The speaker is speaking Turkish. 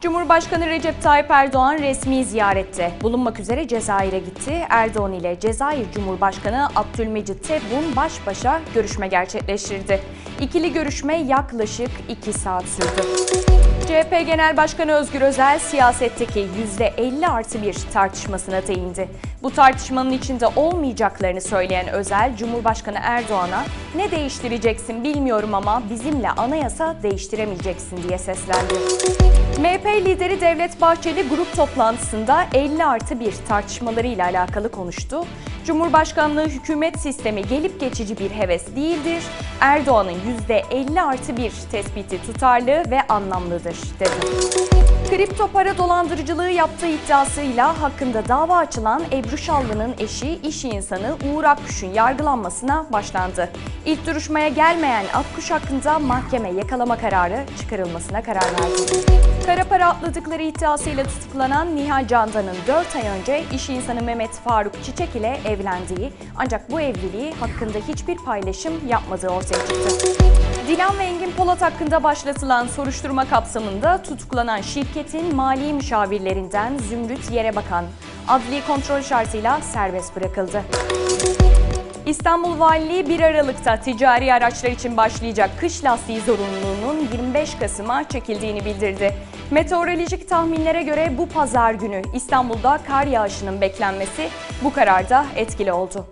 Cumhurbaşkanı Recep Tayyip Erdoğan resmi ziyarette bulunmak üzere Cezayir'e gitti. Erdoğan ile Cezayir Cumhurbaşkanı Abdülmecit Tebboun baş başa görüşme gerçekleştirdi. İkili görüşme yaklaşık 2 saat sürdü. CHP Genel Başkanı Özgür Özel siyasetteki %50 artı bir tartışmasına değindi. Bu tartışmanın içinde olmayacaklarını söyleyen Özel, Cumhurbaşkanı Erdoğan'a ne değiştireceksin bilmiyorum ama bizimle anayasa değiştiremeyeceksin diye seslendi. MHP lideri Devlet Bahçeli grup toplantısında 50 artı bir tartışmalarıyla alakalı konuştu. Cumhurbaşkanlığı hükümet sistemi gelip geçici bir heves değildir. Erdoğan'ın %50 artı bir tespiti tutarlı ve anlamlıdır dedi. Kripto para dolandırıcılığı yaptığı iddiasıyla hakkında dava açılan Ebru Şallı'nın eşi iş insanı Uğur Akkuş'un yargılanmasına başlandı. İlk duruşmaya gelmeyen Akkuş hakkında mahkeme yakalama kararı çıkarılmasına karar verdi. Para atladıkları iddiasıyla tutuklanan Nihal Candan'ın 4 ay önce iş insanı Mehmet Faruk Çiçek ile evlendiği ancak bu evliliği hakkında hiçbir paylaşım yapmadığı ortaya çıktı. Dilan ve Engin Polat hakkında başlatılan soruşturma kapsamında tutuklanan şirketin mali müşavirlerinden Zümrüt Yerebakan adli kontrol şartıyla serbest bırakıldı. İstanbul Valiliği 1 Aralık'ta ticari araçlar için başlayacak kış lastiği zorunluluğunun 25 Kasım'a çekildiğini bildirdi. Meteorolojik tahminlere göre bu pazar günü İstanbul'da kar yağışının beklenmesi bu kararda etkili oldu.